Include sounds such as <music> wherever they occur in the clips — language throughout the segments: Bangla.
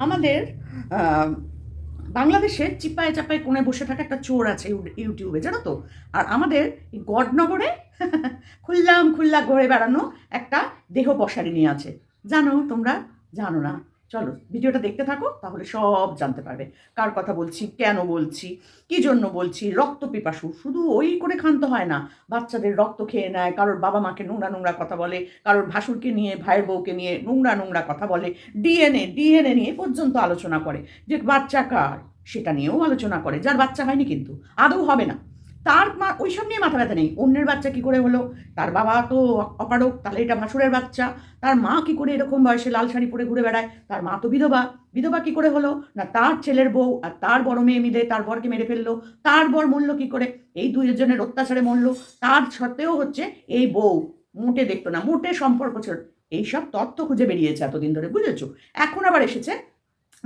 আমাদের বাংলাদেশে চিপায় চাপায় কোণে বসে থাকা একটা চোর আছে ইউ- ইউটিউবে, জানো তো? আর আমাদের গডনগরে <laughs> খুল্লাম খুল্লা ঘরে বেড়ানো একটা দেহ পশারিণী আছে। জানো, তোমরা জানো না। চলো, ভিডিওটা দেখতে থাকো, তাহলে সব জানতে পারবে। কার কথা বলছি, কেন বলছি, কি জন্য বলছি, রক্ত পিপাসু, শুধু ওই করে ক্ষান্ত হয় না। বাচ্চাদের রক্ত খেয়ে নেয়, কারোর বাবা মাকে নোংরা নোংরা কথা বলে, কারোর ভাসুরকে নিয়ে, ভাইয়ের বউকে নিয়ে নোংরা নোংরা কথা বলে, ডিএনএ ডিএনএ নিয়ে পর্যন্ত আলোচনা করে। যে বাচ্চা কার, সেটা নিয়েও আলোচনা করে, যার বাচ্চা হয়নি কিন্তু, আদৌ হবে না। তার মা ওইসব নিয়ে মাথা ব্যথা নেই। অন্যের বাচ্চা কি করে হলো? তার বাবা তো অপারক তাহলে এটা ভাসুরের বাচ্চা। তার মা কি করে এরকম বয়সে লাল শাড়ি পরে ঘুরে বেড়ায়? তার মা তো বিধবা। বিধবা কি করে হলো? না, তার ছেলের বউ আর তার বড় মেয়ে মিলে তার বরকে মেরে ফেলল। তার বর মরলো কি করে? এই দুইজনের অত্যাচারে মরলো। তার সত্ত্বেও হচ্ছে এই বউ মোটে দেখতো না, মোটে সম্পর্ক ছিল। এইসব তথ্য খুঁজে বেরিয়েছে এতদিন ধরে, বুঝেছ? এখন আবার এসেছে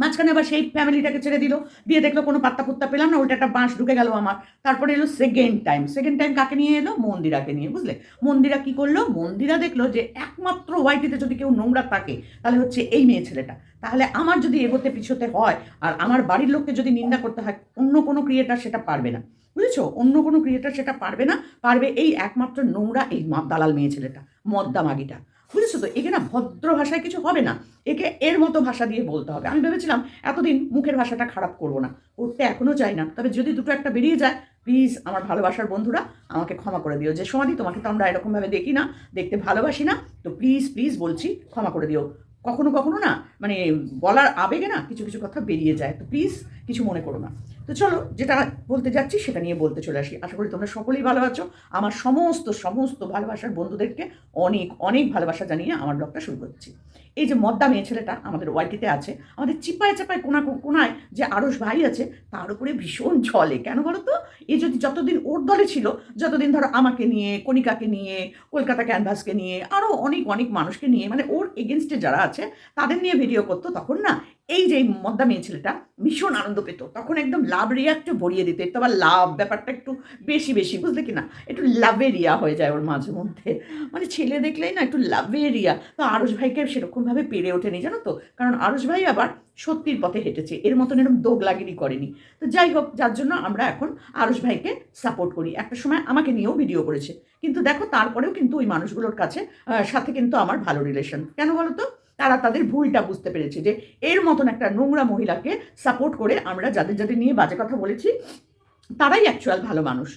মাঝখানে আবার সেই ফ্যামিলিটাকে ছেড়ে দিল। দিয়ে দেখল কোনো পাত্তা পুত্তা পেলাম না ওটা একটা বাঁশ ঢুকে গেল আমার। তারপরে এলো সেকেন্ড টাইম সেকেন্ড টাইম কাকে নিয়ে এলো? মন্দিরাকে নিয়ে, বুঝলে? মন্দিরা কি করল? মন্দিরা দেখল যে একমাত্র ওয়াইটিতে যদি কেউ নোংরা থাকে, তাহলে হচ্ছে এই মেয়ে ছেলেটা। তাহলে আমার যদি এগোতে পিছোতে হয়, আর আমার বাড়ির লোককে যদি নিন্দা করতে হয়, অন্য কোনো ক্রিয়েটার সেটা পারবে না। বুঝেছ? অন্য কোনো ক্রিয়েটার সেটা পারবে না। পারবে এই একমাত্র নোংরা এই দালাল মেয়ে ছেলেটা মদ্দা মাগিটা বুঝেছ তো? একে না ভদ্র ভাষায় কিছু হবে না। একে এর মতো ভাষা দিয়ে বলতে হবে। আমি ভেবেছিলাম এতদিন মুখের ভাষাটা খারাপ করব না। করতে এখনও চাই না। তবে যদি দুটো একটা বেরিয়ে যায় প্লিজ আমার ভালোবাসার বন্ধুরা, আমাকে ক্ষমা করে দিও। যে সমাধি তোমাকে তো আমরা এরকমভাবে দেখি না, দেখতে ভালোবাসি না। তো প্লিজ প্লিজ বলছি, ক্ষমা করে দিও। কখনো কখনো না মানে বলার আবেগে না কিছু কিছু কথা বেরিয়ে যায়। তো প্লিজ কিছু মনে করো না। তো চলো যেটা বলতে যাচ্ছি সেটা নিয়ে বলতে চলে আসি। আশা করি তোমরা সকলেই ভালো আছো। আমার সমস্ত সমস্ত ভালোবাসার বন্ধুদেরকে অনেক অনেক ভালোবাসা জানিয়ে আমার ব্লগটা শুরু করছি। এই যে মদ্দা মেয়ে ছেলেটা আমাদের ওয়াইটিতে আছে, আমাদের চিপায় চাপায় কোনা, কোনায় যে আরস ভাই আছে, তার উপরে ভীষণ ঝলে। কেন বলো তো? এই যদি যতদিন ওর দলে ছিল, যতদিন ধরো আমাকে নিয়ে, কণিকাকে নিয়ে, কলকাতা ক্যানভাসকে নিয়ে আরও অনেক অনেক মানুষকে নিয়ে মানে ওর এগেনস্টে যারা আছে, তাদের নিয়ে ভিডিও করতো, তখন না এই যে মদ্দা মেয়ে ছেলেটা ভীষণ আনন্দ পেত, তখন একদম লাভ রিয়াক্টে ভরিয়ে দিত একটু আবার লাভ ব্যাপারটা একটু বেশি বেশি, বুঝলে কি না? একটু লাভেরিয়া হয়ে যায় ওর মাঝে মধ্যে। মানে ছেলে দেখলেই না একটু লাভেরিয়া তো আরস ভাইকে সেরকমভাবে পেরে ওঠেনি, জানো তো? কারণ আরস ভাই আবার সত্যির পথে হেঁটেছে, এর মতন এরকম দোগলাগিরি করেনি। তো যাই হোক, যার জন্য আমরা এখন আরস ভাইকে সাপোর্ট করি। একটা সময় আমাকে নিয়েও ভিডিও করেছে। কিন্তু দেখো, তারপরেও কিন্তু ওই মানুষগুলোর কাছে সাথে কিন্তু আমার ভালো রিলেশন কেন বলো তো? তারা তাদের ভুলটা বুঝতে পেরেছে যে এর মতন একটা নোংরা মহিলাকে সাপোর্ট করে আমরা যাদের যাদের নিয়ে বাজে কথা বলেছি, তারাই অ্যাকচুয়াল ভালো মানুষ।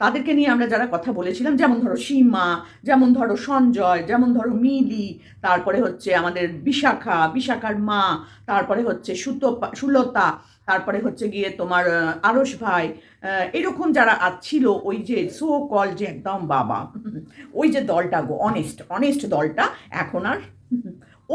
তাদেরকে নিয়ে আমরা যারা কথা বলেছিলাম, যেমন ধরো সীমা, যেমন ধরো সঞ্জয়, যেমন ধরো মিলি, তারপরে হচ্ছে আমাদের বিশাখা, বিশাখার মা, তারপরে হচ্ছে সুতপা, সুলতা, তারপরে হচ্ছে গিয়ে তোমার আরস ভাই এরকম যারা ছিল, ওই যে সো কল যে একদম বাবা, ওই যে দলটা গো অনেস্ট অনেস্ট দলটা এখন আর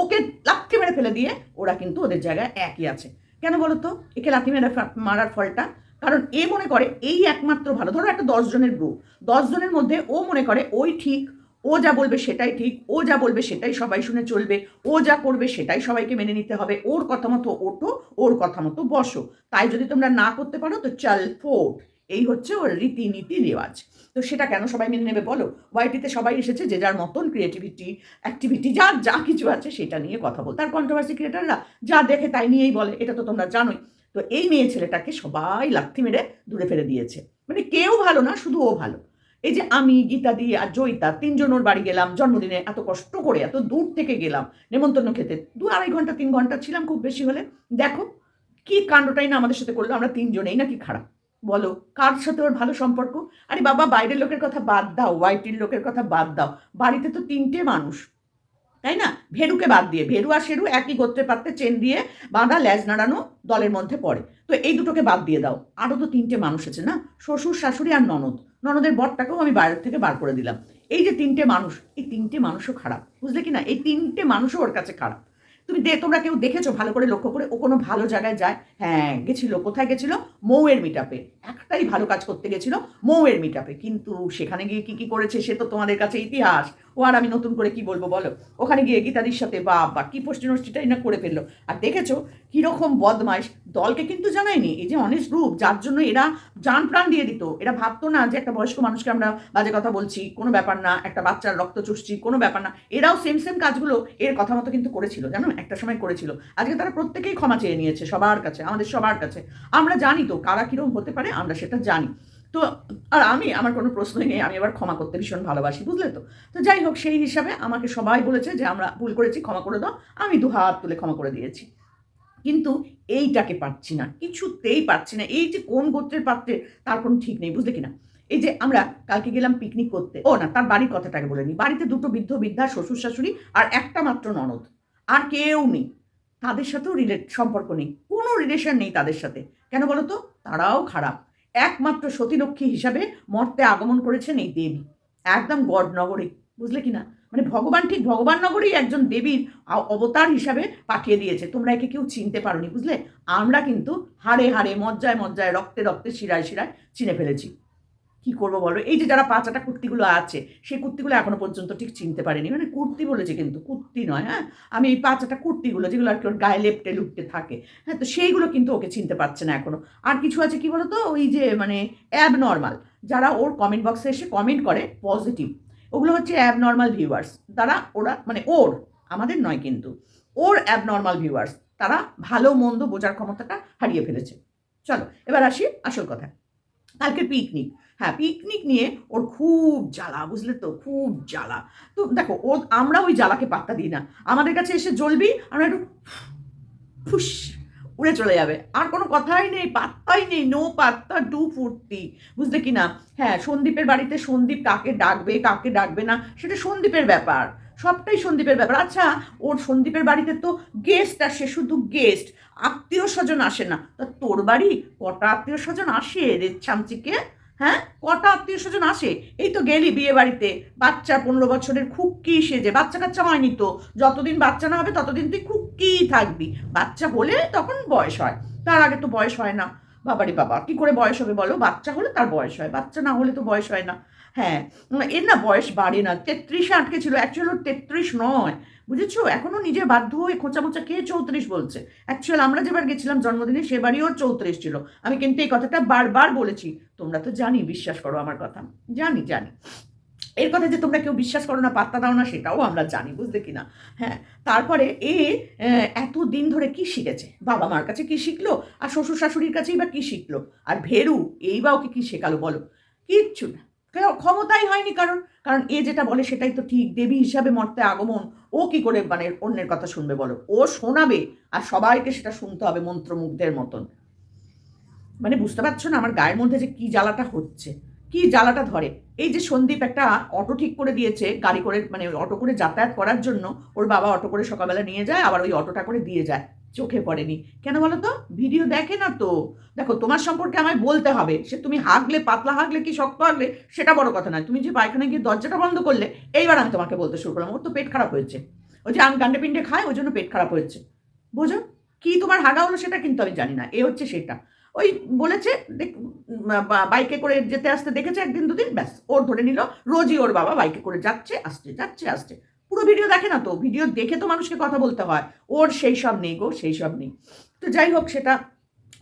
ওকে লাথি মেরে ফেলে দিয়ে ওরা কিন্তু ওদের জায়গায় একই আছে। কেন বলো তো একে লাথি মেরে মারার ফলটা, কারণ এ মনে করে এই একমাত্র ভালো। ধরো একটা দশ জনের গ্রুপ দশ জনের মধ্যে ও মনে করে ওই ঠিক, ও যা বলবে সেটাই ঠিক, ও যা বলবে সেটাই সবাই শুনে চলবে, ও যা করবে সেটাই সবাইকে মেনে নিতে হবে, ওর কথা মতো ওঠো, ওর কথা মতো বসো। তাই যদি তোমরা না করতে পারো তো চাল ফোট। এই হচ্ছে ওর রীতিনীতি রেওয়াজ। তো সেটা কেন সবাই মেনে নেবে বলো? ওয়াইটিতে সবাই এসেছে যে যার মতন ক্রিয়েটিভিটি অ্যাক্টিভিটি যা যা কিছু আছে সেটা নিয়ে কথা বল। তার কন্ট্রোভার্সি ক্রিয়েটাররা যা দেখে তাই নিয়েই বলে, এটা তো তোমরা জানোই। তো এই মেয়ে ছেলেটাকে সবাই লাথি মেরে দূরে ফেলে দিয়েছে। মানে কেউ ভালো না, শুধু ও ভালো। এই যে আমি, গীতা গীতাদি আর জয়িতা তিনজন ওর বাড়ি গেলাম, জন্মদিনে এত কষ্ট করে এত দূর থেকে গেলাম, নেমন্তন্ন খেতে। দু আড়াই ঘণ্টা, তিন ঘণ্টা ছিলাম খুব বেশি হলে। দেখো কি কাণ্ডটাই না আমাদের সাথে করল, আমরা তিনজনেই নাকি খারাপ। বলো, কার সাথে ওর ভালো সম্পর্ক? আরে বাবা, বাইরের লোকের কথা বাদ দাও ওয়াইটির লোকের কথা বাদ দাও। বাড়িতে তো তিনটে মানুষ, তাই না? ভেরুকে বাদ দিয়ে, ভেরু আর শেরু একই গোত্রে পাত্রে চেন দিয়ে বাঁধা ল্যাজ নাড়ানো দলের মধ্যে পড়ে। তো এই দুটোকে বাদ দিয়ে দাও। আরও তো তিনটে মানুষ আছে না? শ্বশুর, শাশুড়ি আর ননদ। ননদের বরটাকেও আমি বাইরের থেকে বার করে দিলাম। এই যে তিনটে মানুষ, এই তিনটে মানুষও খারাপ, বুঝলে কি না? এই তিনটে মানুষও ওর কাছে খারাপ। তুমি দে, তোমরা কেউ দেখেছ? ভালো করে লক্ষ্য করে। ও কোনো ভালো জায়গায় যায়। হ্যাঁ গেছিল। কোথায় গেছিল? মৌয়ের মিটাপে একটাই ভালো কাজ করতে গেছিল মৌয়ের মিটাপে কিন্তু সেখানে গিয়ে কি কি করেছে? সে তো তোমাদের কাছে ইতিহাস। ও আর আমি নতুন করে কি বলব বলো? ওখানে গিয়ে গীতাদির সাথে বা বা কি পোস্টি নোস্টিটাই না করে ফেলল। আর দেখেছ কীরকম বদমাইশ? দলকে কিন্তু জানায়নি, এই যে অনেস্ট গ্রুপ যার জন্য এরা যান প্রাণ দিয়ে দিত। এরা ভাবতো না যে একটা বয়স্ক মানুষকে আমরা বাজে কথা বলছি, কোনো ব্যাপার না, একটা বাচ্চার রক্ত চুষছি, কোনো ব্যাপার না। এরাও সেম সেম কাজগুলো এর কথা মতো কিন্তু করেছিল, জানো? একটা সময় করেছিল। আজকে তারা প্রত্যেকেই ক্ষমা চেয়ে নিয়েছে সবার কাছে, আমাদের সবার কাছে। আমরা জানি তো কারা কীরকম হতে পারে, আমরা সেটা জানি। তো, আর আমি, আমার কোনো প্রশ্নই নেই, আমি আবার ক্ষমা করতে ভীষণ ভালোবাসি, বুঝলে তো? তো যাই হোক, সেই হিসাবে আমাকে সবাই বলেছে যে, আমরা ভুল করেছি, ক্ষমা করে দাও, আমি দু হাত তুলে ক্ষমা করে দিয়েছি। কিন্তু এইটাকে পাচ্ছি না, কিছুতেই পাচ্ছি না। এই যে কোন গোত্রের পাত্রে, তার কোনো ঠিক নেই, বুঝলে কিনা? এই যে আমরা কালকে গেলাম পিকনিক করতে, ও না, তার বাড়ির কথাটাকে বলে নিই। বাড়িতে দুটো বৃদ্ধ, বৃদ্ধা, শ্বশুর, শাশুড়ি আর একটা মাত্র ননদ। আর কেউ নেই। তাদের সাথেও রিলেট সম্পর্ক নেই। কোনো রিলেশন নেই তাদের সাথে। কেন বলো তো? তারাও খারাপ। একমাত্র সতীলক্ষ্মী হিসাবে মর্তে আগমন করেছেন এই দেবী। একদম গডনগরে, বুঝলে কি না মানে ভগবান ঠিক ভগবান নগরেই একজন দেবীর অবতার হিসাবে পাঠিয়ে দিয়েছে। তোমরা একে কেউ চিনতে পারোনি, বুঝলে? আমরা কিন্তু হাড়ে হাড়ে মজ্জায় মজ্জায় রক্তে রক্তে শিরায় শিরায় চিনে ফেলেছি। কি করব বলো? এই যে যারা পাঁচাটা কুর্তিগুলো আছে, সেই কুর্তিগুলো এখনও পর্যন্ত ঠিক চিনতে পারেনি। মানে কুর্তি বলেছে কিন্তু, কুর্তি নয় হ্যাঁ? আমি এই পাঁচাটা কুর্তিগুলো, যেগুলো আর কি ওর গায়ে লেপটে লুপটে থাকে হ্যাঁ? তো সেইগুলো কিন্তু ওকে চিনতে পারছে না এখনও। আর কিছু আছে কি বলতো? ওই যে মানে অ্যাব নর্মাল যারা ওর কমেন্ট বক্সে এসে কমেন্ট করে পজিটিভ ওগুলো হচ্ছে অ্যাব নর্মাল ভিউয়ার্স তারা ওরা মানে ওর, আমাদের নয় কিন্তু, ওর অ্যাব নর্মাল ভিউয়ার্স তারা ভালো মন্দ বোঝার ক্ষমতাটা হারিয়ে ফেলেছে। চলো, এবার আসি আসল কথা কালকে পিকনিক হ্যাঁ পিকনিক নিয়ে ওর খুব জ্বালা, বুঝলে তো? খুব জ্বালা। তো দেখো, ও, আমরা ওই জ্বালাকে পাত্তা দিই না। আমাদের কাছে এসে জ্বলবি, আমরা একটু ফুস, উড়ে চলে যাবে। আর কোনো কথাই নেই, পাত্তাই নেই নো পাত্তা ডু ফুর্তি। বুঝলে কি না হ্যাঁ সন্দীপের বাড়িতে সন্দীপ কাকে ডাকবে কাকে ডাকবে না, সেটা সন্দীপের ব্যাপার। সবটাই সন্দীপের ব্যাপার। আচ্ছা ওর সন্দীপের বাড়িতে তো গেস্ট আসে শুধু গেস্ট আত্মীয় স্বজন আসে না। তা তোর বাড়ি কটা আত্মীয় স্বজন আসে রে ছামচিকে হ্যাঁ? কটা আত্মীয় স্বজন আসে? এই তো গেলি বিয়ে বাড়িতে। বাচ্চা পনেরো বছরের খুক্কি সেজে বাচ্চা কাচ্চা হয়নি তো। যতদিন বাচ্চা না হবে ততদিন তুই খুক্কিই থাকবি। বাচ্চা হলে তখন বয়স হয়। তার আগে তো বয়স হয় না। বাবারে বাবা, কি করে বয়স হবে বলো? বাচ্চা হলে তার বয়স হয়। বাচ্চা না হলে তো বয়স হয় না। হ্যাঁ এর না বয়স বাড়ে না, তেত্রিশে আটকে ছিল অ্যাকচুয়ালি ওর তেত্রিশ নয়, বুঝেছ? এখনও নিজে বাধ্য হয়ে খোঁচা মোচা খেয়ে চৌত্রিশ বলছে? অ্যাকচুয়াল আমরা যেবার গেছিলাম জন্মদিনে সেবারই ওর চৌত্রিশ ছিল, আমি কিন্তু এই কথাটা বারবার বলেছি, তোমরা তো জানি, বিশ্বাস করো আমার কথা, জানি জানি। এর কথা যে তোমরা কেউ বিশ্বাস করো না, পাত্তা দাও না, সেটাও আমরা জানি, বুঝলে কি না হ্যাঁ তারপরে এ এত দিন ধরে কি শিখেছে? বাবা মার কাছে কি শিখলো? আর শ্বশুর শাশুড়ির কাছেই বা কি শিখলো? আর ভেরু, এই বা ওকে কি শেখালো বলো? কিচ্ছু না। ক্ষমতাই হয়নি কারণ কারণ এ যেটা বলে সেটাই তো ঠিক। দেবী হিসাবে মর্তে আগমন। ও কি করে মানে অন্যের কথা শুনবে বলো? ও শোনাবে আর সবাইকে সেটা শুনতে হবে মন্ত্রমুগ্ধের মতন। মানে বুঝতে পারছ না আমার গায়ের মধ্যে যে কি জ্বালাটা হচ্ছে? কি জ্বালাটা ধরে? এই যে সন্দীপ একটা অটো ঠিক করে দিয়েছে গাড়ি করে মানে অটো করে যাতায়াত করার জন্য, ওর বাবা অটো করে সকালবেলা নিয়ে যায়, আবার ওই অটোটা করে দিয়ে যায়। চোখে পড়েনি। কেন বলো তো ভিডিও দেখে না তো। দেখো, তোমার সম্পর্কে আমায় বলতে হবে। সে তুমি হাগলে, পাতলা হাগলে কি শক্ত হাগলে, সেটা বড় কথা নয়। তুমি যে পায়খানায় গিয়ে দরজাটা বন্ধ করলে, এইবার আমি তোমাকে বলতে শুরু করলাম। ওর তো পেট খারাপ হয়েছে। ওই যে আমি গান্ডে পিন্ডে খাই ওই জন্য পেট খারাপ হয়েছে। বোঝো? কি তোমার হাগা হলো সেটা কিন্তু আমি জানি না। এ হচ্ছে সেটা। ওই বলেছে, দেখ- বাইকে করে যেতে আসতে দেখেছে একদিন দুদিন, ব্যাস, ওর ধরে নিল। রোজই ওর বাবা বাইকে করে যাচ্ছে, আসছে যাচ্ছে, আসছে। পুরো ভিডিও দেখে না তো? ভিডিও দেখে তো মানুষকে কথা বলতে হয়। ওর সেই সব নেই গো, সেই সব নেই। তো যাই হোক, সেটা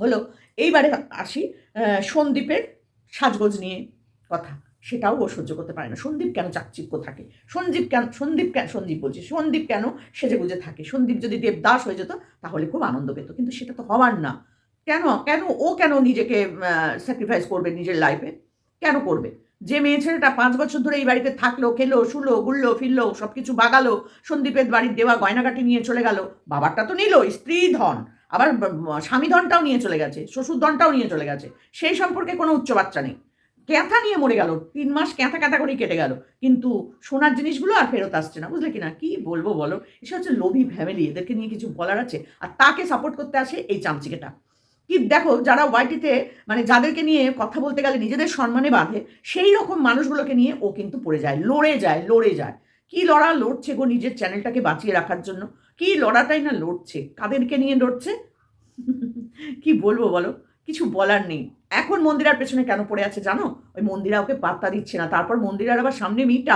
হলো। এইবারে আসি সন্দীপের সাজগোজ নিয়ে কথা। সেটাও ও সহ্য করতে পারে না। সন্দীপ কেন চাকচিক্য থাকে? সন্দীপ কেন সন্দীপ কেন, সন্দীপ বলছি, সন্দীপ কেন সেজে গুজে থাকে? সন্দীপ যদি দেবদাস হয়ে যেত, তাহলে খুব আনন্দ পেত। কিন্তু সেটা তো হওয়ার না। কেন কেন ও কেন নিজেকে স্যাক্রিফাইস করবে নিজের লাইফে কেন করবে? যে মেয়ে ছেলেটা পাঁচ বছর ধরে এই বাড়িতে থাকল, খেলো, শুলো গুললো ফিরলো সব কিছু বাগালো, সন্দীপের বাড়ির দেওয়া গয়নাগাটি নিয়ে চলে গেল। বাবারটা তো নিল, স্ত্রী ধন। আবার স্বামী ধনটাও নিয়ে চলে গেছে, শ্বশুর ধনটাও নিয়ে চলে গেছে। সেই সম্পর্কে কোনো উচ্চ বাচ্চা নেই। ক্যাঁথা নিয়ে মরে গেল, তিন মাস ক্যাঁথা ক্যাঁথা করেই কেটে গেল। কিন্তু সোনার জিনিসগুলো আর ফেরত আসছে না, বুঝলে কি না কি বলব বলো? এসে হচ্ছে লোভী ফ্যামিলি এদেরকে নিয়ে কিছু বলার আছে। আর তাকে সাপোর্ট করতে আসে এই চামচিকেটা। কি দেখো যারা ওয়াইটিতে মানে যাদেরকে নিয়ে কথা বলতে গেলে নিজেদের সম্মানে বাঁধে, সেই রকম মানুষগুলোকে নিয়ে ও কিন্তু পড়ে যায়, লড়ে যায় লড়ে যায়। কি লড়া লড়ছে গো নিজের চ্যানেলটাকে বাঁচিয়ে রাখার জন্য? কি লড়াটাই না লড়ছে? কাদেরকে নিয়ে লড়ছে? <laughs> কি বলব বলো? কিছু বলার নেই। এখন মন্দিরার পেছনে কেন পড়ে আছে জানো? ওই মন্দিরা ওকে পাত্তা দিচ্ছে না। তারপর মন্দিরার আবার সামনে মিট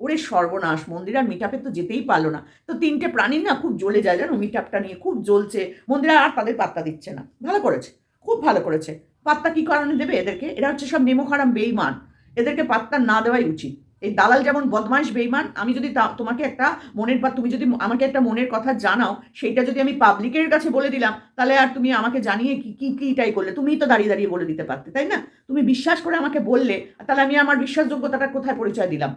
ওরে সর্বনাশ, মন্দির আর মিটাপে তো যেতেই পারল না। তো তিনটে প্রাণী না খুব জ্বলে যায়, জানো? মিটাপটা নিয়ে খুব জ্বলছে। মন্দিরা আর তাদের পাত্তা দিচ্ছে না। ভালো করেছে, খুব ভালো করেছে। পাত্তা কি কারণে দেবে এদেরকে? এরা হচ্ছে সব নেমো খারাম বেইমান এদেরকে পাত্তা না দেওয়াই উচিত। এই দালাল যেমন বদমাইশ বেইমান আমি যদি তোমাকে একটা মনের বা তুমি যদি আমাকে একটা মনের কথা জানাও, সেইটা যদি আমি পাবলিকের কাছে বলে দিলাম, তাহলে আর তুমি আমাকে জানিয়ে কি কি কিটাই করলে? তুমিই তো দাঁড়িয়ে দাঁড়িয়ে বলে দিতে পারতে, তাই না? তুমি বিশ্বাস করে আমাকে বললে, তাহলে আমি আমার বিশ্বাসযোগ্যতাটা কোথায় পরিচয় দিলাম?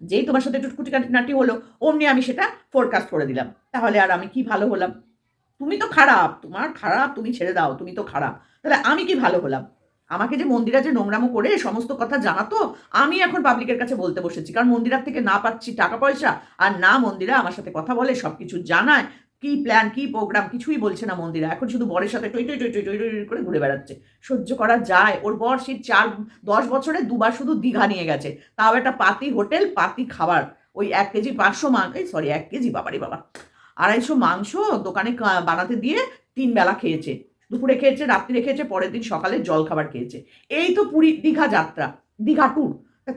যেই তোমার সাথে একটু নাটি হলো, অমনি আমি সেটা ফোরকাস্ট করে দিলাম। তাহলে আর আমি কি ভালো হলাম? তুমি তো খারাপ, তোমার খারাপ, তুমি ছেড়ে দাও, তুমি তো খারাপ। তাহলে আমি কি ভালো হলাম? আমাকে যে মন্দিরা যে নোংরামো করে সমস্ত কথা জানাতো, আমি এখন পাবলিকের কাছে বলতে বসেছি। কারণ মন্দিরার থেকে না পাচ্ছি টাকা পয়সা, আর না মন্দিরা আমার সাথে কথা বলে সব কিছু জানায় কি প্ল্যান কি প্রোগ্রাম কিছুই বলছে না মন্দিরা। এখন শুধু বরের সাথে টই টই টই টই টই টই করে ঘুরে বেড়াচ্ছে। সহ্য করা যায়। ওর বর সেই চার, দশ বছরে দুবার শুধু দীঘা নিয়ে গেছে। তাও একটা পাতি হোটেল, পাতি খাবার। ওই এক কেজি পাঁচশো মাংস এই সরি এক কেজি, বাবারি বাবা। আড়াইশো মাংস দোকানে বানাতে দিয়ে তিন বেলা খেয়েছে। দুপুরে খেয়েছে রাত্রিরে খেয়েছে, পরের দিন সকালে জল খাবার খেয়েছে। এই তো পুরী, দীঘা যাত্রা, দীঘা ট্যুর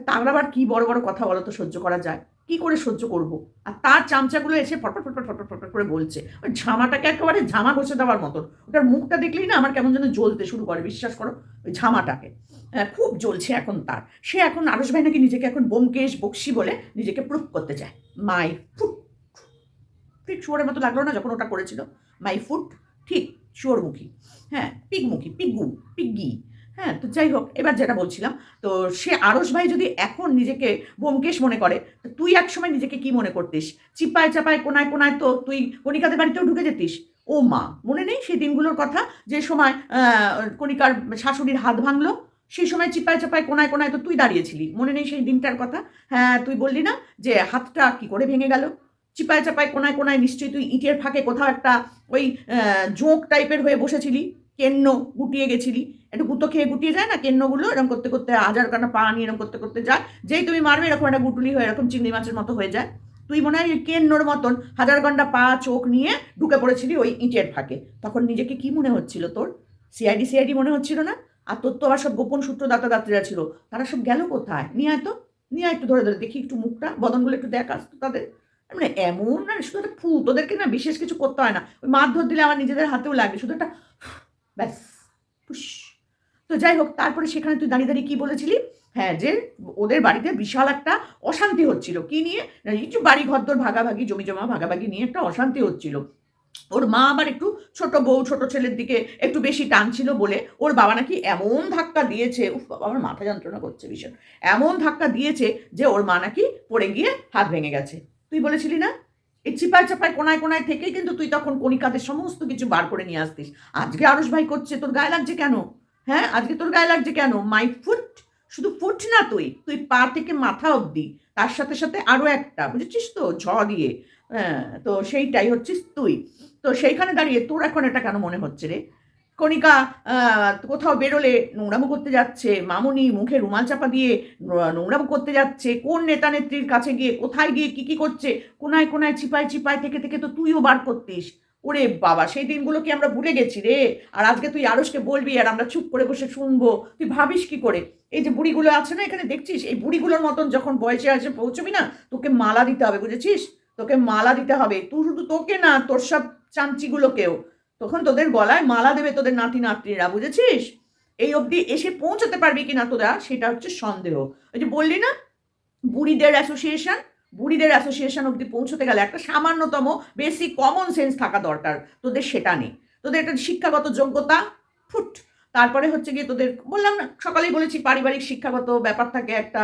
তার আবার কি বড় বড় কথা বলো তো সহ্য করা যায়। কি করে সহ্য করব? আর তার চামচাগুলো এসে ফটফট ফটফট ফটফট ফটফট করে বলছে। ওই ঝামাটাকে একেবারে ঝামা ঘষে দেওয়ার মতন। ওটার মুখটা দেখলেই না আমার কেমন যেন জ্বলতে শুরু করে বিশ্বাস করো ওই ঝামাটাকে। আহ, খুব জ্বলছে এখন তার। সে এখন আরস ভাই নাকি নিজেকে এখন বোমকেশ বক্সি বলে নিজেকে প্রুফ করতে চায়। My foot. ঠিক শুয়োরের মতো লাগল না যখন ওটা করেছিল? My foot. ঠিক শুয়োরমুখী। হ্যাঁ পিকমুখী পিকগু পিকগি হ্যাঁ তো যাই হোক, এবার যেটা বলছিলাম, তো সে আরস ভাই যদি এখন নিজেকে বোমকেশ মনে করে তুই একসময় নিজেকে কি মনে করতিস? চিপায় চাপায়, কোনায় কোনায় তো তুই কণিকাদের বাড়িতেও ঢুকে যেতিস? ও মা, মনে নেই সেই দিনগুলোর কথা? যে সময় কণিকার শাশুড়ির হাত ভাঙলো, সেই সময় চিপায় চাপায়, কোনায় কোনায় তো তুই দাঁড়িয়েছিলি। মনে নেই সেই দিনটার কথা? হ্যাঁ তুই বললি না যে হাতটা কি করে ভেঙে গেল? চিপায় চাপায়, কোনায় কোনায় নিশ্চয়ই তুই ইটের ফাঁকে কোথাও একটা ওই জোঁক টাইপের হয়ে বসেছিলি? কেন্ন গুটিয়ে গেছিলি। একটু গুঁতো খেয়ে গুটিয়ে যায় না? কেন্নগুলো এরকম করতে করতে হাজার কাটা পা নিয়ে এরকম করতে করতে যায়। যেই তুমি মারবে এরকম একটা গুটুলি হয়ে এরকম চিংড়ি মাছের মতো হয়ে যায়। তুই মনে হয় কেন্নর মতন হাজার ঘণ্টা পা, চোখ নিয়ে ঢুকে পড়েছিলি ওই ইটের ফাঁকে। তখন নিজেকে কি মনে হচ্ছিল তোর? সিআইডি সিআইডি মনে হচ্ছিল না? আর তোর তো আবার সব গোপন সূত্র দাতা দাত্রীরা ছিল। তারা সব গেল কোথায়? নিয়ে আয় তো। নিয়ে একটু ধরে ধরে, দেখি একটু মুখটা, বদনগুলো একটু দেখ আসতো তাদের। মানে এমন না, শুধু একটা ফু তোদেরকে না বিশেষ কিছু করতে হয় না। ওই মারধর দিলে আমার নিজেদের হাতেও লাগে শুধু একটা ব্যাস। ফুস তো যাই হোক, তারপরে সেখানে তুই দাঁড়িয়ে দাঁড়িয়ে কী বলেছিলি? হ্যাঁ যে ওদের বাড়িতে বিশাল একটা অশান্তি হচ্ছিল। কি নিয়ে? কিছু বাড়ি ঘরদোর ভাগাভাগি, জমি জমা ভাগাভাগি নিয়ে একটা অশান্তি হচ্ছিল। ওর মা আবার একটু ছোট বউ, ছোট ছেলের দিকে একটু বেশি টানছিল বলে ওর বাবা নাকি এমন ধাক্কা দিয়েছে। উফ, বাবা, আমার মাথা যন্ত্রণা করছে ভীষণ। এমন ধাক্কা দিয়েছে যে ওর মা নাকি পড়ে গিয়ে হাত ভেঙে গেছে। তুই বলেছিলি না? এই চিপায় চাপায়, কোনায় কোনায় থেকেই কিন্তু তুই তখন কণিকাদের সমস্ত কিছু বার করে নিয়ে আসতিস। আজকে আরস ভাই করছে, তোর গায়ে লাগছে কেন? হ্যাঁ আজকে তোর গায়ে লাগছে কেন? মাই ফুট শুধু ফুট না তুই তুই পা থেকে মাথা অবধি, তার সাথে সাথে আরও একটা, বুঝেছিস তো? ঝ দিয়ে হ্যাঁ তো সেইটাই হচ্ছিস তুই। তো সেইখানে দাঁড়িয়ে তোর এখন এটা কেন মনে হচ্ছে রে? কণিকা কোথাও বেরোলে নোংরামো করতে যাচ্ছে। মামুনি মুখে রুমাল চাপা দিয়ে নোংরামো করতে যাচ্ছে। কোন নেতা নেত্রীর কাছে গিয়ে, কোথায় গিয়ে কি কি করছে? কোনায় কোনায় চিপায় চিপায় থেকে থেকে তো তুইও বার করতিস। ওরে বাবা, সেই দিনগুলো কি আমরা ভুলে গেছি রে? আর আজকে তুই আরসকে বলবি আর আমরা চুপ করে বসে শুনব। তুই ভাবিস কি করে? এই যে বুড়িগুলো আছে না এখানে, দেখছিস? এই বুড়িগুলোর মতন যখন বয়সে আসে পৌঁছবি না, তোকে মালা দিতে হবে, বুঝেছিস? তোকে মালা দিতে হবে। তুই শুধু তোকে না, তোর সব চামচিগুলোকেও। তখন তোদের গলায় মালা দেবে তোদের নাতি নাতনিরা, বুঝেছিস? এই অবধি এসে পৌঁছাতে পারবি কি না তোরা, সেটা হচ্ছে সন্দেহ। ওই যে বললি না? বুড়িদের অ্যাসোসিয়েশন বুড়িদের অ্যাসোসিয়েশন অবধি পৌঁছতে গেলে একটা সামান্যতম বেসিক কমন সেন্স থাকা দরকার। তোদের সেটা নেই। তোদের একটা শিক্ষাগত যোগ্যতা, ফুট। তারপরে হচ্ছে গিয়ে তোদের, বললাম না, সকালেই বলেছি পারিবারিক শিক্ষাগত ব্যাপার থাকে, একটা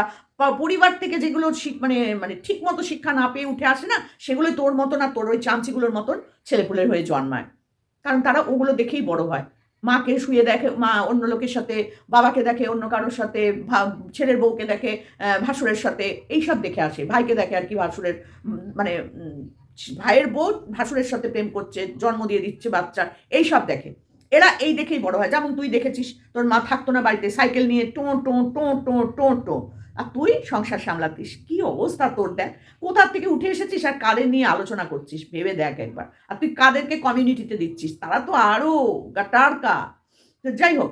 পরিবার থেকে যেগুলো মানে মানে ঠিক মতো শিক্ষা না পেয়ে উঠে আসে না সেগুলো তোর মতন আর তোর ওই চামচিগুলোর মতন ছেলেপুলের হয়ে জন্মায়। কারণ তারা ওগুলো দেখেই বড় হয়। মাকে শুয়ে দেখে, মা অন্য লোকের সাথে, বাবাকে দেখে, অন্য কারোর সাথে ছেলের বউকে দেখে ভাসুরের সাথে, এইসব দেখে আসে। ভাইকে দেখে আর কি ভাসুরের মানে ভাইয়ের বউ ভাসুরের সাথে প্রেম করছে, জন্ম দিয়ে দিচ্ছে বাচ্চা, এইসব দেখে। এরা এই দেখেই বড় হয়। যেমন তুই দেখেছিস, তোর মা থাকতো না বাড়িতে, সাইকেল নিয়ে টো টো টো টো টো টো। আর তুই সংসার সামলাতিস? কি অবস্থা তোর দেখ? কোথার থেকে উঠে এসেছিস আর কাদের নিয়ে আলোচনা করছিস? ভেবে দেখ একবার। আর তুই কাদেরকে কমিউনিটিতে দিচ্ছিস? তারা তো আরও গাটারকা। তো যাই হোক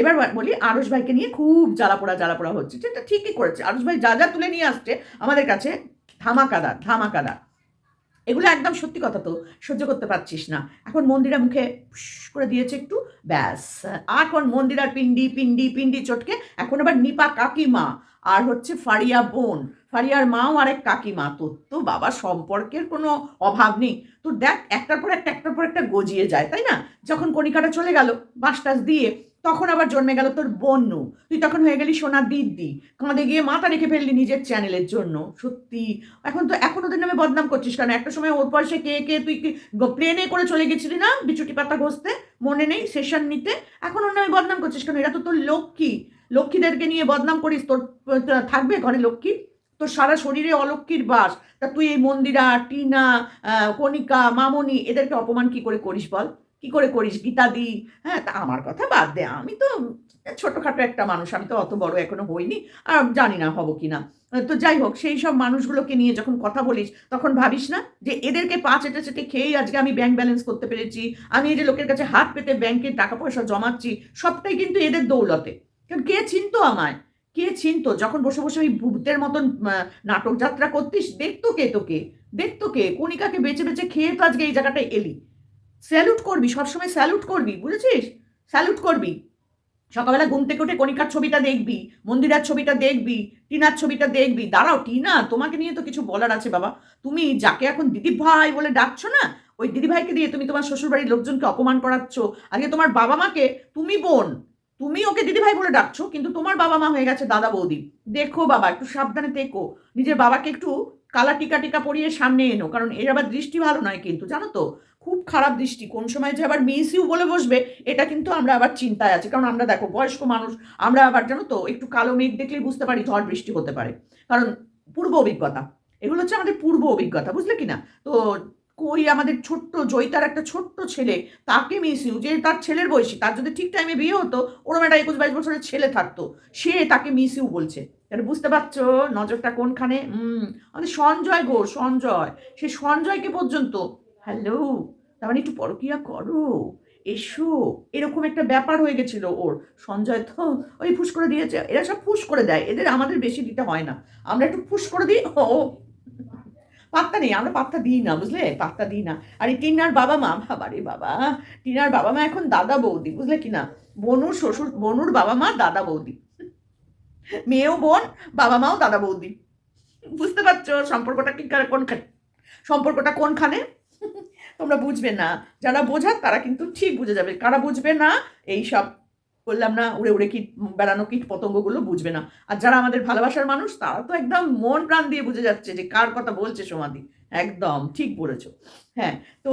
এবার বলি আরস ভাইকে নিয়ে খুব জ্বালাপোড়া জ্বালাপোড়া হচ্ছে। সেটা ঠিকই করেছে। আরস ভাই যা যা তুলে নিয়ে আসছে, আমাদের কাছে ধামাকাদার ধামাকাদার এগুলো একদম সত্যি কথা তো, সহ্য করতে পারছিস না। এখন মন্দিরা মুখে করে দিয়েছে একটু, ব্যাস। এখন মন্দিরার পিন্ডি পিন্ডি পিন্ডি চটকে, এখন আবার নিপা কাকিমা আর হচ্ছে ফারিয়া বোন। ফারিয়ার মাও আরেক কাকিমা। তোর তো বাবা সম্পর্কের কোনো অভাব নেই। তো দেখ, একটার পর একটা, একটার পর একটা গজিয়ে যায়, তাই না? যখন কণিকাটা চলে গেল টাস দিয়ে তখন আবার জন্মে গেল তোর বন্যু তুই তখন হয়ে গেলি সোনার দিদি কাঁধে গিয়ে মাথা রেখে ফেললি নিজের চ্যানেলের জন্য। সত্যি। এখন তো এখন ওদের নামে বদনাম করছিস কেন? একটা সময় ওর পয়সা কে কে তুই প্লেনে করে চলে গেছিলি না? বিচুটি পাতা ঘষতে? মনে নেই? সেশন নিতে? এখন ওর নামে বদনাম করছিস কেন? এটা তো তোর লক্ষ্মী। লক্ষ্মীদেরকে নিয়ে বদনাম করিস। তোর থাকবে ঘরে লক্ষ্মী? তোর সারা শরীরে অলক্ষ্মীর বাস। তা তুই এই মন্দিরা, টিনা কণিকা মামনি এদেরকে অপমান কি করে করিস বল? কি করে করিস গীতা গীতাদি? হ্যাঁ তা আমার কথা বাদ দে। আমি তো ছোটোখাটো একটা মানুষ, আমি তো অত বড় এখনও হইনি, আর জানি না হব কি না তো যাই হোক, সেই সব মানুষগুলোকে নিয়ে যখন কথা বলিস, তখন ভাবিস না যে এদেরকে পা চেটে চেটে খেয়েই আজকে আমি ব্যাংক ব্যালেন্স করতে পেরেছি, আমি এই যে লোকের কাছে হাত পেতে ব্যাংকে টাকা পয়সা জমাচ্ছি, সবটাই কিন্তু এদের দৌলতে। কারণ কে চিনতো আমায়? কে চিনতো? যখন বসে বসে ওই ভূতের মতন নাটক যাত্রা করতিস, দেখতো কে তোকে? দেখতো কে? কণিকাকে বেঁচে বেঁচে খেয়ে তো আজকে এই জায়গাটায় এলি। স্যালুট করবি, সবসময় স্যালুট করবি, বুঝেছিস? স্যালুট করবি। সকালবেলা ঘুম থেকে উঠে কণিকার ছবিটা দেখবি, মন্দিরার ছবিটা দেখবি, টিনার ছবিটা দেখবি। দাঁড়াও, টিনা, তোমাকে নিয়ে তো কিছু বলার আছে বাবা। তুমি যাকে এখন দিদি ভাই বলে ডাকছো না, ওই দিদি ভাইকে দিয়ে তুমি তোমার শ্বশুরবাড়ির লোকজনকে অপমান করাচ্ছ। আগে তোমার বাবা মাকে, তুমি বোন, তুমি ওকে দিদি ভাই বলে ডাকছো, কিন্তু তোমার বাবা মা হয়ে গেছে দাদা বৌদি। দেখো বাবা, একটু সাবধানে দেখো নিজের বাবাকে একটু কালা টিকা টিকা পরিয়ে সামনে এনো, কারণ এর আবার দৃষ্টি ভালো নয় কিন্তু, জানো তো? খুব খারাপ দৃষ্টি। কোন সময় যে আবার মিস ইউ বলে বসবে, এটা কিন্তু আমরা আবার চিন্তায় আছি। কারণ আমরা দেখো, বয়স্ক মানুষ, আমরা আবার জানো তো, একটু কালো মেঘ দেখলেই বুঝতে পারি ঝড় বৃষ্টি হতে পারে। কারণ পূর্ব অভিজ্ঞতা, এগুলো হচ্ছে আমাদের পূর্ব অভিজ্ঞতা, বুঝলে কি না তো কই আমাদের ছোট্ট জয়িতার একটা ছোট্ট ছেলে, তাকে মিস ইউ যে তার ছেলের বয়সী, তার যদি ঠিক টাইমে বিয়ে হতো, ওরম একটা একুশ বাইশ বছরের ছেলে থাকতো, সে তাকে মিস ইউ বলছে। এটা বুঝতে পারছ? নজরটা কোনখানে? আমাদের সঞ্জয় গো সঞ্জয়, সে সঞ্জয়কে পর্যন্ত হ্যালো তার মানে একটু পরকিয়া করো, এসো। এরকম একটা ব্যাপার হয়ে গেছিল ওর। সঞ্জয় তো ওই ফুস করে দিয়েছে। এরা সব ফুস করে দেয়। এদের আমাদের বেশি দিতে হয় না। আমরা একটু ফুস করে দিই। ও পাত্তা নেই। আমরা পাত্তা দিই না, বুঝলে? পাত্তা দিই না। আর এই টিনার বাবা মা বাবারে বাবা। টিনার বাবা মা এখন দাদা বৌদি, বুঝলে কি না? বনুর শ্বশুর, বনুর বাবা মা, দাদা বৌদি। মেয়েও বোন, বাবা মাও দাদা বৌদি। বুঝতে পারছ সম্পর্কটা কি, কোনখানে? সম্পর্কটা কোনখানে? তোমরা বুঝবে না। যারা বোঝার, তারা কিন্তু ঠিক বুঝে যাবে। কারা বুঝবে না, এই সব বললাম না, উড়ে উড়ে কীট, বেড়ানো কীট পতঙ্গগুলো বুঝবে না। আর যারা আমাদের ভালোবাসার মানুষ, তারা তো একদম মন প্রাণ দিয়ে বুঝে যাচ্ছে যে কার কথা বলছে সমাধি একদম, ঠিক বলেছ। হ্যাঁ তো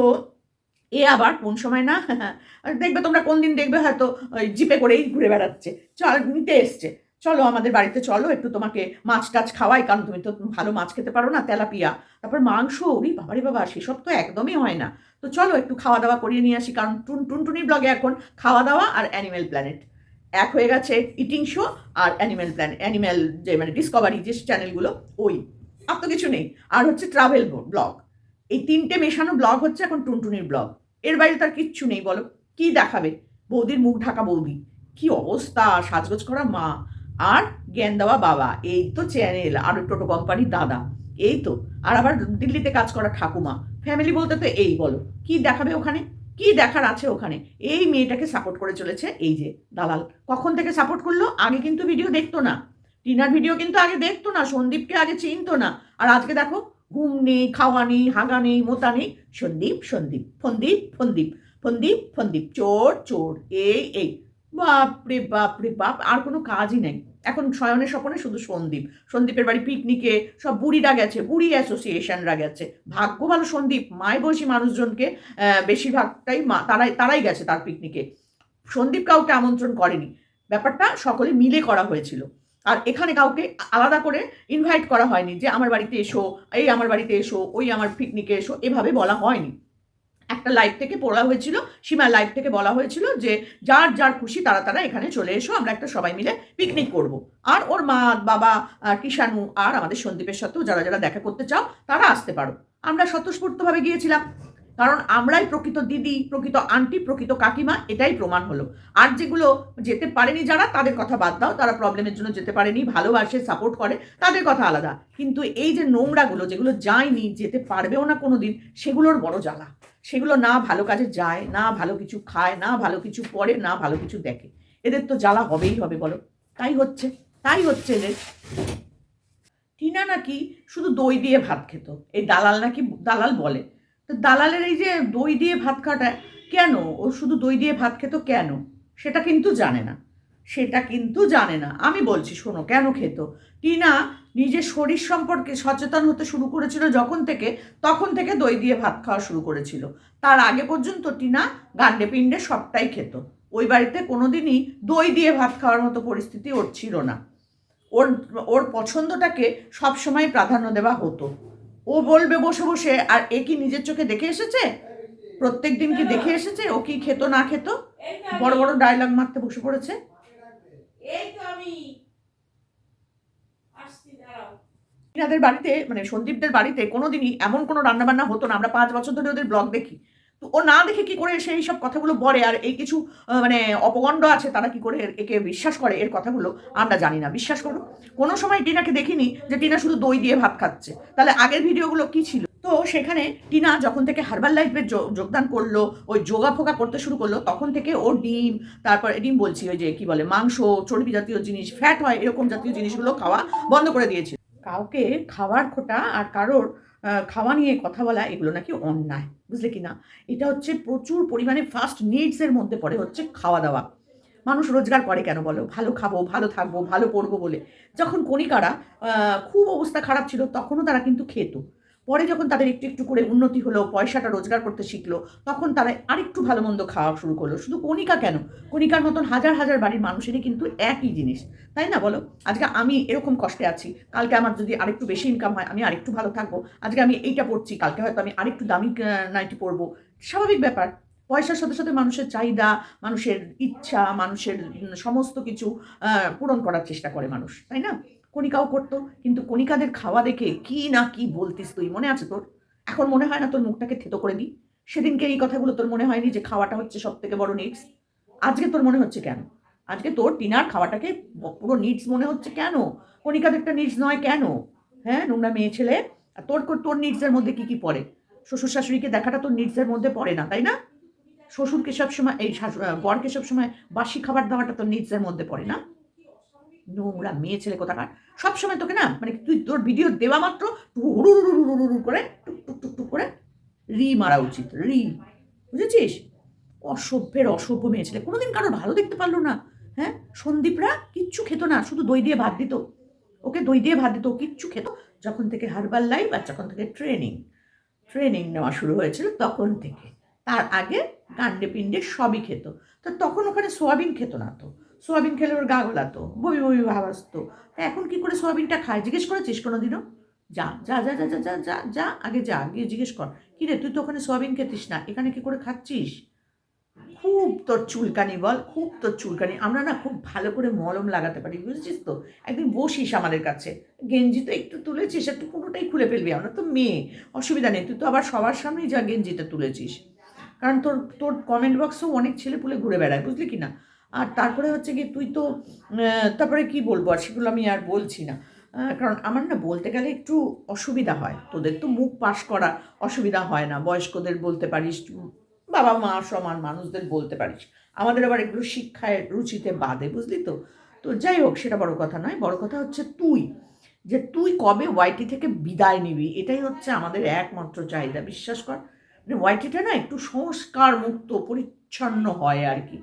এ আবার কোন সময় না দেখবে তোমরা কোন দিন দেখবে হয়তো ওই জিপে করেই ঘুরে বেড়াচ্ছে। চল, নিতে এসছে। চলো আমাদের বাড়িতে চলো, একটু তোমাকে মাছ টাছ খাওয়াই, কারণ তুমি তো ভালো মাছ খেতে পারো না, তেলাপিয়া। তারপর মাংস, ওরি বাবারে বাবা, সেসব তো একদমই হয় না। তো চলো একটু খাওয়া দাওয়া করিয়ে নিয়ে আসি, কারণ টুন টুনটুনি ব্লগে এখন খাওয়া দাওয়া আর অ্যানিমেল প্ল্যানেট এক হয়ে গেছে ইটিং শো আর অ্যানিমেল প্ল্যান অ্যানিমেল যে মানে ডিসকভারি যে চ্যানেলগুলো ওই। আর তো কিছু নেই। আর হচ্ছে ট্রাভেল ব্লগ এই তিনটে মেশানো ব্লগ হচ্ছে এখন টুনটুনির ব্লগ এর বাইরে তার কিচ্ছু নেই, বলো। কি দেখাবে? বৌদির মুখ ঢাকা বৌদি। কি অবস্থা? সাজগোজ করা মা। আর জ্ঞান দেওয়া বাবা, এই তো চ্যানেল আর টোটো কোম্পানির দাদা, এই তো। আর আবার দিল্লিতে কাজ করা ঠাকুমা ফ্যামিলি বলতে তো এই বলো। কি দেখাবে ওখানে? কি দেখার আছে ওখানে? এই মেয়েটাকে সাপোর্ট করে চলেছে এই যে দালাল। কখন থেকে সাপোর্ট করল? আগে কিন্তু ভিডিও দেখতো না। টিনার ভিডিও কিন্তু আগে দেখতো না, সন্দীপকে আগে চিনতো না। আর আজকে দেখো, ঘুম নেই, খাওয়া নেই, হাগা নেই, মোতা নেই। সন্দীপ সন্দীপ, ফন্দীপ ফন্দীপ ফন্দীপ ফন্দীপ, চোর চোর, এই এই। বাপরে বাপরে, বাপ, আর কোনো কাজই নেই। এখন শয়নের স্বপনে শুধু সন্দীপ। সন্দীপের বাড়ি পিকনিকে সব বুড়িরা গেছে, বুড়ি অ্যাসোসিয়েশনরা গেছে। ভাগ্য ভালো সন্দীপ, মায় বয়সী মানুষজনকে বেশিরভাগটাই মা, তারাই তারাই গেছে তার পিকনিকে সন্দীপ কাউকে আমন্ত্রণ করেনি। ব্যাপারটা সকলে মিলে করা হয়েছিল। আর এখানে কাউকে আলাদা করে ইনভাইট করা হয়নি যে, আমার বাড়িতে এসো, এই আমার বাড়িতে এসো, ওই আমার পিকনিকে এসো। এভাবে বলা হয়নি। একটা লাইভ থেকে পড়া হয়েছিল, সীমার লাইভ থেকে বলা হয়েছিল যে যার যার খুশি তারা তারা এখানে চলে এসো, আমরা একটা সবাই মিলে পিকনিক করব। আর ওর মা, বাবা কিষাণু আর আমাদের সন্দীপের সাথেও যারা যারা দেখা করতে চাও, তারা আসতে পারো। আমরা স্বতঃস্ফূর্তভাবে গিয়েছিলাম। কারণ আমরাই প্রকৃত দিদি, প্রকৃত আন্টি, প্রকৃত কাকিমা, এটাই প্রমাণ হলো। আর যেগুলো যেতে পারেনি যারা, তাদের কথা বাদ দাও। তারা প্রবলেমের জন্য যেতে পারেনি, ভালোবাসে সাপোর্ট করে, তাদের কথা আলাদা। কিন্তু এই যে নোংরাগুলো, যেগুলো যায়নি, যেতে পারবেও না কোনো দিন সেগুলোর বড় জ্বালা। সেগুলো না ভালো কাজে যায়, না ভালো কিছু খায়, না ভালো কিছু পড়ে, না ভালো কিছু দেখে। এদের তো জ্বালা হবেই হবে, বলো। তাই হচ্ছে তাই হচ্ছে এদের। টিনা নাকি শুধু দই দিয়ে ভাত খেত। এই দালাল নাকি দালাল বলে। দালালের এই যে দই দিয়ে ভাত খাটা কেন? ও শুধু দই দিয়ে ভাত খেত কেন? সেটা কিন্তু জানে না। সেটা কিন্তু জানে না। আমি বলছি, শোনো, কেন খেত? টিনা নিজের শরীর সম্পর্কে সচেতন হতে শুরু করেছিল যখন থেকে, তখন থেকে দই দিয়ে ভাত খাওয়া শুরু করেছিল। তার আগে পর্যন্ত টিনা গান্ডে পিণ্ডে সবটাই খেত। ওই বাড়িতে কোনোদিনই দই দিয়ে ভাত খাওয়ার মতো পরিস্থিতি ওর ছিল না। ওর ওর পছন্দটাকে সবসময় প্রাধান্য দেওয়া হতো। ও বলবে বসে বসে আর এ কি নিজের চোখে দেখে এসেছে? প্রত্যেক দিন কি দেখে এসেছে? ও কি খেতো না খেতো? বড় বড় ডায়লগ মারতে বসে পড়েছে। এনাদের বাড়িতে মানে সন্দীপদের বাড়িতে কোনোদিনই এমন কোনো রান্নাবান্না হতো না। আমরা পাঁচ বছর ধরে ওদের ব্লগ দেখি। তো ও না দেখে কি করে সেই সব কথাগুলো বলে? আর এই কিছু মানে অপগণ্ড আছে তারা কি করে একে বিশ্বাস করে? এর কথাগুলো আমরা জানি না। বিশ্বাস করো, কোনো সময় টিনাকে দেখিনি যে টিনা শুধু দই দিয়ে ভাত খাচ্ছে। তাহলে আগের ভিডিওগুলো কি ছিল? তো সেখানে টিনা যখন থেকে হার্বাল লাইফে যোগদান করল, ওই যোগা ফোগা করতে শুরু করল, তখন থেকে ও ডিম, তারপর ডিম বলছি ওই যে কি বলে, মাংস, চর্বি জাতীয় জিনিস ফ্যাট হয়, এরকম জাতীয় জিনিসগুলো খাওয়া বন্ধ করে দিয়েছে কাউকে খাওয়ার খোটা আর কারোর খাওয়া নিয়ে কথা বলা এগুলো নাকি অন্যায়, বুঝলে কি না? এটা হচ্ছে প্রচুর পরিমাণে ফার্স্ট নিডসের মধ্যে পড়ে হচ্ছে খাওয়া দাওয়া। মানুষ রোজগার করে কেন বলো? ভালো খাব, ভালো থাকব, ভালো পড়ব বলে। যখন কণিকারা খুব অবস্থা খারাপ ছিল তখনও তারা কিন্তু খেত। পরে যখন তাদের একটু একটু করে উন্নতি হলো, পয়সাটা রোজগার করতে শিখলো, তখন তারা আরেকটু ভালো মন্দ খাওয়া শুরু করল। শুধু কণিকা কেন? কণিকার মতন হাজার হাজার বাড়ির মানুষেরই কিন্তু একই জিনিস, তাই না বলো? আজকে আমি এরকম কষ্টে আছি, কালকে আমার যদি আরেকটু বেশি ইনকাম হয়, আমি আরেকটু ভালো থাকব, আজকে আমি এইটা পড়ছি, কালকে হয়তো আমি আরেকটু দামি নাইটি পরবো। স্বাভাবিক ব্যাপার, পয়সার সাথে সাথে মানুষের চাহিদা, মানুষের ইচ্ছা, মানুষের সমস্ত কিছু পূরণ করার চেষ্টা করে মানুষ, তাই না? কণিকাও করতো, কিন্তু কণিকাদের খাওয়া দেখে কি না কি বলতিস তুই, মনে আছে তোর? এখন মনে হয় না তোর মুখটাকে থেতো করে দিই? সেদিনকে এই কথাগুলো তোর মনে হয়নি যে খাওয়াটা হচ্ছে সব থেকে বড় নিডস আজকে তোর মনে হচ্ছে কেন? আজকে তোর টিনার খাওয়াটাকে পুরো নিডস মনে হচ্ছে কেন? কণিকাদেরটা নিডস নয় কেন? হ্যাঁ নোংরা মেয়ে ছেলে, আর তোর তোর নিডসের মধ্যে কি কি পড়ে? শ্বশুর শাশুড়িকে দেখাটা তোর নিডসের মধ্যে পড়ে না, তাই না? শ্বশুরকে সবসময়, এই বরকে সবসময় বাসি খাবার দেওয়াটা তোর নিডসের মধ্যে পড়ে না? নোংরা মেয়ে ছেলে কোথাকার? সবসময় তোকে না মানে তুই তোর ভিডিও দেওয়া মাত্র করে, টুক টুক টুক টুক করে রি মারা উচিত, রি। বুঝেছিস? অসভ্যের অসভ্য মেয়ে ছেলে। কোনোদিন কারোর ভালো দেখতে পারল না হ্যাঁ? সন্দীপরা কিচ্ছু খেত না, শুধু দই দিয়ে ভাত দিত। ওকে দই দিয়ে ভাত দিত কিচ্ছু খেত। যখন থেকে হার্বাল লাইফ আর যখন থেকে ট্রেনিং ট্রেনিং নেওয়া শুরু হয়েছিল তখন থেকে। তার আগে কাণ্ডে পিণ্ডে সবই খেত। তো তখন ওখানে সোয়াবিন খেত না তো। সোয়াবিন খেলে ওর গা গোলাতো, বমি বমি ভাব আসতো। এখন কি করে সোয়াবিনটা খায়? জিজ্ঞেস করেছিস কোনো দিনও যা যা যা যা যা যা যা, আগে যা, গিয়ে জিজ্ঞেস কর। কী রে, তুই তো ওখানে সোয়াবিন খেতিস না, এখানে কি করে খাচ্ছিস? খুব তোর চুলকানি বল, খুব তোর চুলকানি। আমরা না খুব ভালো করে মলম লাগাতে পারি, বুঝেছিস তো? একদিন বসিস আমাদের কাছে। গেঞ্জি তো একটু তুলেছিস, একটু পুরোটাই খুলে ফেলবি, আমরা তো মেয়ে। অসুবিধা নেই, তুই তো আবার সবার সামনেই যা গেঞ্জিটা তুলেছিস। কারণ তোর তোর কমেন্ট বক্সেও অনেক ছেলে পুলে ঘুরে বেড়ায়, বুঝলি কি না? আর তারপরে হচ্ছে কি তুই তো তারপরে কি বলব আর সেগুলো আমি আর বলছি না। কারণ আমার না বলতে গেলে একটু অসুবিধা হয়। তোদের তো মুখ পাশ করা অসুবিধা হয় না। বয়স্কদের বলতে পারিস, বাবা মা সমান মানুষদের বলতে পারিস। আমাদের আবার এগুলো শিক্ষায় রুচিতে বাদে বুঝলি তো? তো যাই হোক, সেটা বড় কথা নয়। বড় কথা হচ্ছে তুই, যে তুই কবে ওয়াইটি থেকে বিদায় নিবি, এটাই হচ্ছে আমাদের একমাত্র চাহিদা। বিশ্বাস কর মানে ওয়াইটিটা না একটু সংস্কার মুক্ত পরিচ্ছন্ন হয় আর কি।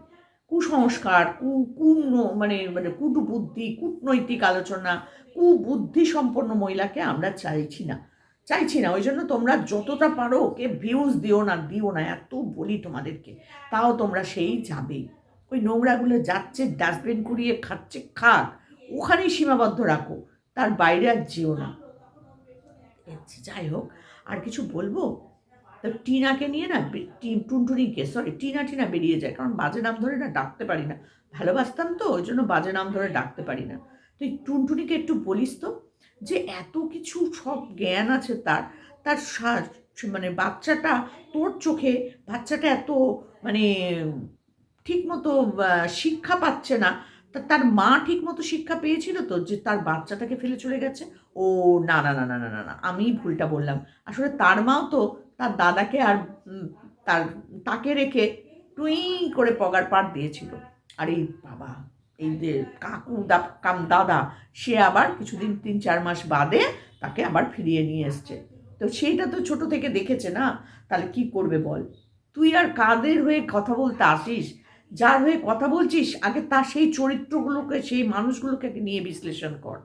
কুসংস্কার, কু কুন মানে মানে কুটবুদ্ধি, কূটনৈতিক আলোচনা, কুবুদ্ধি সম্পন্ন মহিলাকে আমরা চাইছি না। চাইছি না, ওই জন্য তোমরা যতটা পারো ওকে ভিউজ দিও না দিও না, এত বলি তোমাদেরকে, তাও তোমরা সেই যাবে ওই নোংরাগুলো যাচ্ছে ডাস্টবিন কুড়িয়ে খাচ্ছে, খাক, ওখানেই সীমাবদ্ধ রাখো, তার বাইরে আর যেও না। যাই হোক, আর কিছু বলব? তো টিনাকে নিয়ে না টুনটুনিকে সরি টিনা টিনা বেরিয়ে যায়, কারণ বাজে নাম ধরে না ডাকতে পারি না। ভালোবাসতাম তো, ওই জন্য বাজে নাম ধরে ডাকতে পারি না। তুই টুনটুনিকে একটু বলিস তো, যে এত কিছু সব জ্ঞান আছে তার তার মানে বাচ্চাটা তোর চোখে, বাচ্চাটা এত মানে ঠিক মতো শিক্ষা পাচ্ছে না, তা তার মা ঠিক মতো শিক্ষা পেয়েছিল তো, যে তার বাচ্চাটাকে ফেলে চলে গেছে? ও, না না না না না না না, আমি ভুলটা বললাম। আসলে তার মাও তো তার দাদাকে আর তার তাকে রেখে টুই করে পগার পাট দিয়েছিল। আর এই বাবা, এই যে কাকু দা, কাম দাদা, সে আবার কিছুদিন তিন চার মাস বাদে তাকে আবার ফিরিয়ে নিয়ে এসছে। তো সেইটা তো ছোট থেকে দেখেছে না? তাহলে কি করবে বল? তুই আর কাদের হয়ে কথা বলতে আসিস? যার হয়ে কথা বলছিস, আগে তার সেই চরিত্রগুলোকে, সেই মানুষগুলোকে নিয়ে বিশ্লেষণ কর।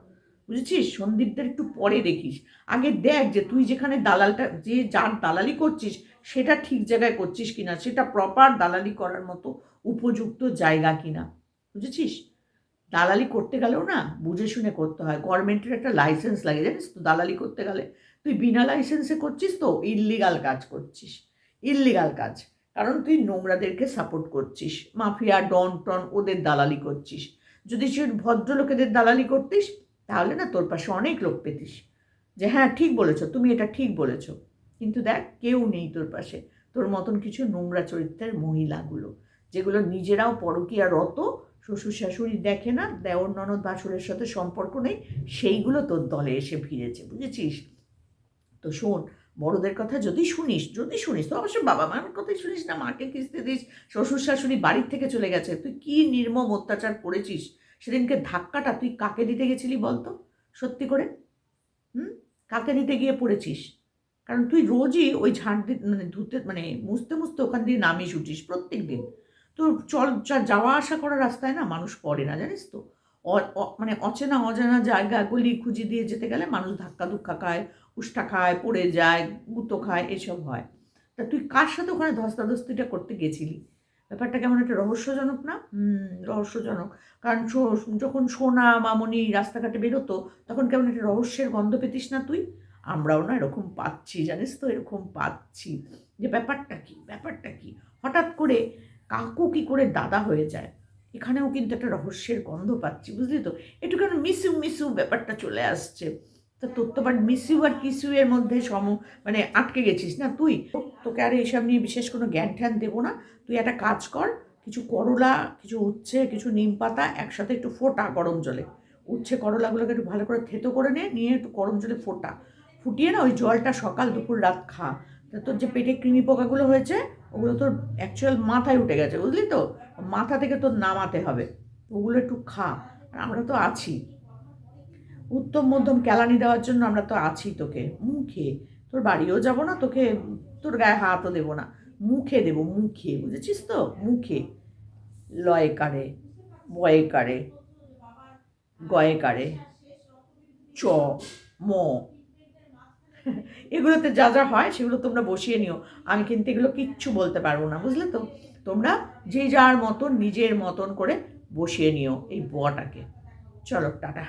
বুঝেছিস? সন্দীপদের একটু পরে দেখিস। আগে দেখ যে তুই যেখানে দালালটা, যে যার দালালি করছিস, সেটা ঠিক জায়গায় করছিস কিনা? সেটা প্রপার দালালি করার মতো উপযুক্ত জায়গা কিনা? বুঝেছিস? দালালি করতে গেলেও না বুঝে শুনে করতে হয়। গভর্নমেন্টের একটা লাইসেন্স লাগে, জানিস তো? দালালি করতে গেলে। তুই বিনা লাইসেন্সে করছিস তো ইললিগাল কাজ করছিস। ইললিগাল কাজ। কারণ তুই নোংরাদেরকে সাপোর্ট করছিস। মাফিয়া ডন টন ওদের দালালি করছিস। যদি সে ভদ্রলোকেদের দালালি করতিস তাহলে না তোর পাশে অনেক লোক পেতিস। যে হ্যাঁ ঠিক বলেছ, তুমি এটা ঠিক বলেছ। কিন্তু দেখ, কেউ নেই তোর পাশে। তোর মতন কিছু নোংরা চরিত্রের মহিলাগুলো, যেগুলো নিজেরাও পরকীয়া রত শ্বশুর শাশুড়ি দেখে না, দেওর, ননদ বাসুরের সাথে সম্পর্ক নেই, সেইগুলো তোর দলে এসে ভিড়েছে, বুঝেছিস? তো শোন, বড়দের কথা যদি শুনিস যদি শুনিস, তো অবশ্য বাবা মার কথাই শুনিস না, মাকে কিস্তি দিস শ্বশুর শাশুড়ি বাড়ির থেকে চলে গেছে, তুই কি নির্মম অত্যাচার করেছিস? সেদিনকে ধাক্কাটা তুই কাকে দিতে গেছিলি বলতো? সত্যি করে? হুম? কাকে দিতে গিয়ে পড়েছিস? কারণ তুই রোজই ওই ঝাঁট মানে ধুতে মানে মুছতে মুছতে ওখান দিয়ে নামিয়ে উঠিস প্রত্যেক দিন তোর চল যাওয়া আসা করার রাস্তায় না মানুষ পড়ে না, জানিস তো? মানে অচেনা, অজানা জায়গা গলি খুঁজি দিয়ে যেতে গেলে মানুষ ধাক্কা ধুক্কা খায়, উষ্টা খায়, পড়ে যায়, গুঁতো খায়, এসব হয়। তা তুই কার সাথে ওখানে ধস্তাধস্তিটা করতে গেছিলি? ব্যাপারটা কেমন একটা রহস্যজনক না? রহস্যজনক। কারণ যখন সোনা, মামনি রাস্তাঘাটে বেরোতো, তখন কেমন একটা রহস্যের গন্ধ পেতিস না তুই? আমরাও না এরকম পাচ্ছি, জানিস তো, এরকম পাচ্ছি। যে ব্যাপারটা কি? ব্যাপারটা কি? হঠাৎ করে কাকু কি করে দাদা হয়ে যায়? এখানেও কিন্তু একটা রহস্যের গন্ধ পাচ্ছি, বুঝলি তো? একটু কেন মিসু মিসু ব্যাপারটা চলে আসছে। তা তোর তো আবার মিসিউ আর কিসিউ এর মধ্যে সম মানে আটকে গেছিস না তুই? তোকে আর এইসব নিয়ে বিশেষ কোনো জ্ঞান ঠ্যান দেবো না। তুই একটা কাজ কর, কিছু করলা, কিছু উচ্ছে, কিছু নিম পাতা একসাথে একটু ফোটা গরম জলে। উচ্ছে করলাগুলোকে একটু ভালো করে থেতো করে নে, নিয়ে একটু গরম জলে ফোটা। ফুটিয়ে না ওই জলটা সকাল দুপুর রাত খা। তা তোর যে পেটে কৃমি পোকাগুলো হয়েছে, ওগুলো তোর অ্যাকচুয়াল মাথায় উঠে গেছে, বুঝলি তো? মাথা থেকে তোর নামাতে হবে। ওগুলো একটু খা। আর আমরা তো আছি। উত্তম মধ্যম কেলানি দেওয়ার জন্য আমরা তো আছি তোকে। মুখে। তোর বাড়িও যাব না, তোকে তোর গায়ে হাতও দেবো না। মুখে দেবো, মুখে। বুঝেছিস তো? মুখে। লয় কারে বয়ে কারে গয়ে কারে চ, ম। এগুলোতে যা যা হয়, সেগুলো তোমরা বসিয়ে নিও। আমি কিন্তু এগুলো কিচ্ছু বলতে পারব না, বুঝলে তো? তোমরা যে যার মতন, নিজের মতন করে বসিয়ে নিও এই বটাকে চলো, টাটা।